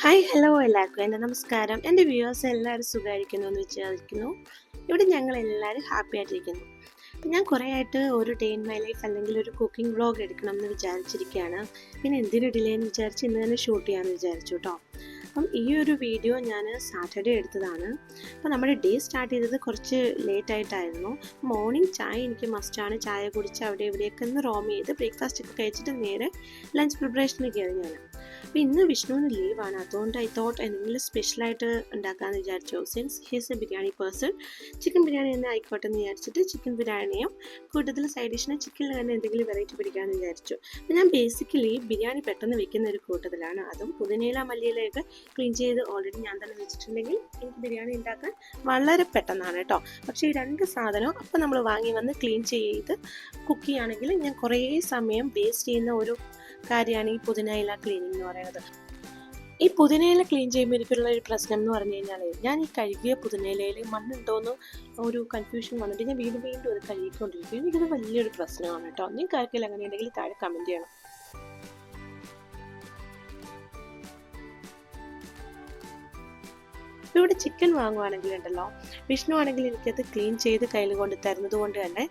Hi hello എല്ലാവർക്കും. എന്റെ നമസ്കാരം. എന്റെ വ്യൂവേഴ്സ് എല്ലാവരും സുഖമായിരിക്കുന്നു എന്ന് വിചാരിക്കുന്നു. ഇവിടെ ഞങ്ങൾ എല്ലാവരും ഹാപ്പി ആയിട്ടിരിക്കുന്നു. ഞാൻ കുറേ ആയിട്ട് ഒരു ഡേ ഇൻ മൈ ലൈഫ് അല്ലെങ്കിൽ ഒരു കുക്കിംഗ് വ്ളോഗ് എടുക്കണം എന്ന് വിചാരിച്ചിരിക്കുകയാണ്. പിന്നെ എന്തിനു ഡിലേ എന്ന് വിചാരിച്ച് ഇന്ന് തന്നെ ഷൂട്ട് ചെയ്യാമെന്ന് വിചാരിച്ചു കേട്ടോ അപ്പം ഈ ഒരു വീഡിയോ ഞാൻ സാറ്റർഡേ എടുത്തതാണ്. അപ്പോൾ നമ്മുടെ ഡേ സ്റ്റാർട്ട് ചെയ്തത് കുറച്ച് ലേറ്റ് ആയിട്ടായിരുന്നു. മോർണിംഗ് ചായ എനിക്ക് മസ്റ്റാണ് ചായ കുടിച്ച് അവിടെ ഇവിടെയൊക്കെ ഒന്ന് റോം ചെയ്ത് ബ്രേക്ക്ഫാസ്റ്റ് ഒക്കെ കഴിച്ചിട്ട് നേരെ ലഞ്ച് പ്രിപ്പറേഷന് കയറി ഞാൻ അപ്പോൾ ഇന്ന് വിഷ്ണുവിന് ലീവാണ്. അതുകൊണ്ട് ഐ തോട്ട് എന്തെങ്കിലും സ്പെഷ്യലായിട്ട് ഉണ്ടാക്കാമെന്ന് വിചാരിച്ചു. Since he's a biryani person chicken biryani തന്നെ ആയിക്കോട്ടെ എന്ന് വിചാരിച്ചിട്ട് ചിക്കൻ ബിരിയാണിയും കൂടുതൽ സൈഡ് ഡിഷിന് ചിക്കനിൽ തന്നെ എന്തെങ്കിലും വെറൈറ്റി പിടിക്കാമെന്ന് വിചാരിച്ചു. അപ്പോൾ ഞാൻ ബേസിക്കലി ബിരിയാണി പെട്ടെന്ന് വെക്കുന്ന ഒരു കൂട്ടത്തിലാണ്. അതും പുതിനയില മല്ലിയിലയൊക്കെ ക്ലീൻ ചെയ്ത് ഓൾറെഡി ഞാൻ തന്നെ വെച്ചിട്ടുണ്ടെങ്കിൽ എനിക്ക് ബിരിയാണി ഉണ്ടാക്കാൻ വളരെ പെട്ടെന്നാണ് കേട്ടോ പക്ഷേ ഈ രണ്ട് സാധനവും അപ്പം നമ്മൾ വാങ്ങി വന്ന് ക്ലീൻ ചെയ്ത് കുക്ക് ചെയ്യുകയാണെങ്കിൽ ഞാൻ കുറേ സമയം വേസ്റ്റ് ചെയ്യുന്ന ഒരു കാര്യമാണ് ഈ പുതിനയില ക്ലീനിങ് എന്ന് പറയുന്നത്. ഈ പുതിനയില ക്ലീൻ ചെയ്യുമ്പോൾ എനിക്കുള്ള ഒരു പ്രശ്നം എന്ന് പറഞ്ഞു കഴിഞ്ഞാൽ ഞാൻ ഈ കഴുകിയ പുതിനയിലയിൽ മണ്ണുണ്ടോയെന്ന് ഒരു കൺഫ്യൂഷൻ വന്നിട്ട് ഞാൻ വീണ്ടും വീണ്ടും അത് കഴുകിക്കൊണ്ടിരിക്കും. എനിക്കത് വലിയൊരു പ്രശ്നമാണ് കേട്ടോ. നീ കാര്യത്തിൽ അങ്ങനെ ഉണ്ടെങ്കിൽ താഴെ കമന്റ് ചെയ്യണം. ഇവിടെ ചിക്കൻ വാങ്ങുവാണെങ്കിൽ ഉണ്ടല്ലോ വിഷ്ണു ആണെങ്കിൽ എനിക്കത് ക്ലീൻ ചെയ്ത് കയ്യിൽ കൊണ്ട് തരുന്നത് കൊണ്ട് തന്നെ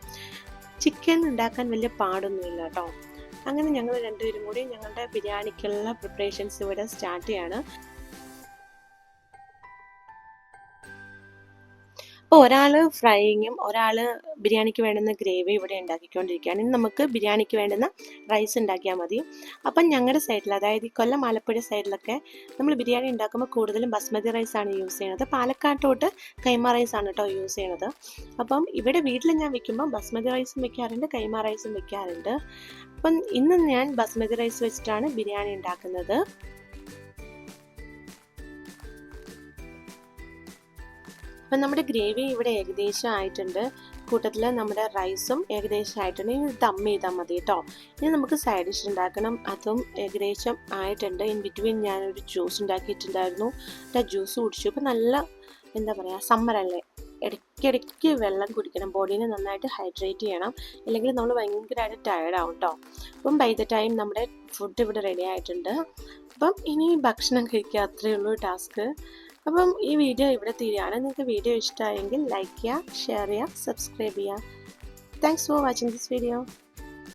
ചിക്കൻ ഉണ്ടാക്കാൻ വലിയ പാടൊന്നുമില്ല കേട്ടോ. അങ്ങനെ ഞങ്ങൾ രണ്ടുപേരും കൂടി ഞങ്ങളുടെ ബിരിയാണിക്കുള്ള പ്രിപ്പറേഷൻസ് ഇവിടെ സ്റ്റാർട്ട് ചെയ്യാണ്. അപ്പോൾ ഒരാൾ ഫ്രൈയിങ്ങും ഒരാൾ ബിരിയാണിക്ക് വേണ്ടുന്ന ഗ്രേവി ഇവിടെ ഉണ്ടാക്കിക്കൊണ്ടിരിക്കുകയാണ്. ഇനി നമുക്ക് ബിരിയാണിക്ക് വേണ്ടുന്ന റൈസ് ഉണ്ടാക്കിയാൽ മതി. അപ്പം ഞങ്ങളുടെ സൈഡിൽ അതായത് ഈ കൊല്ലം ആലപ്പുഴ സൈഡിലൊക്കെ നമ്മൾ ബിരിയാണി ഉണ്ടാക്കുമ്പോൾ കൂടുതലും ബസ്മതി റൈസാണ് യൂസ് ചെയ്യുന്നത്. പാലക്കാട്ടോട്ട് കൈമ റൈസാണ് കേട്ടോ യൂസ് ചെയ്യുന്നത്. അപ്പം ഇവിടെ വീട്ടിൽ ഞാൻ വെക്കുമ്പോൾ ബസ്മതി റൈസും വെക്കാറുണ്ട് കൈമ റൈസും വെക്കാറുണ്ട്. അപ്പം ഇന്ന് ഞാൻ ബസ്മതി റൈസ് വെച്ചിട്ടാണ് ബിരിയാണി ഉണ്ടാക്കുന്നത്. അപ്പം നമ്മുടെ ഗ്രേവി ഇവിടെ ഏകദേശം ആയിട്ടുണ്ട്. കൂട്ടത്തിൽ നമ്മുടെ റൈസും ഏകദേശം ആയിട്ടുണ്ട്. ഇനി ദം ചെയ്താൽ മതി കേട്ടോ. ഇനി നമുക്ക് സൈഡ് ഡിഷ് ഉണ്ടാക്കണം. അതും ഏകദേശം ആയിട്ടുണ്ട്. ഇൻ ബിറ്റ്വീൻ ഞാനൊരു ജ്യൂസ് ഉണ്ടാക്കിയിട്ടുണ്ടായിരുന്നു. ആ ജ്യൂസ് കുടിച്ചു. ഇപ്പം നല്ല എന്താ പറയുക സമ്മറല്ലേ ഇടയ്ക്കിടയ്ക്ക് വെള്ളം കുടിക്കണം. ബോഡീനെ നന്നായിട്ട് ഹൈഡ്രേറ്റ് ചെയ്യണം. അല്ലെങ്കിൽ നമ്മൾ ഭയങ്കരമായിട്ട് ആവും കേട്ടോ അപ്പം ബൈ ദ ടൈം നമ്മുടെ ഫുഡ് ഇവിടെ റെഡി ആയിട്ടുണ്ട്. അപ്പം ഇനി ഭക്ഷണം കഴിക്കുക അത്രയേ ഉള്ളൂ ടാസ്ക് അപ്പം ഈ വീഡിയോ ഇവിടെ തീരുകയാണ്. നിങ്ങൾക്ക് വീഡിയോ ഇഷ്ടമായെങ്കിൽ ലൈക്ക് ചെയ്യുക ഷെയർ ചെയ്യുക സബ്സ്ക്രൈബ് ചെയ്യുക. Thanks for watching this video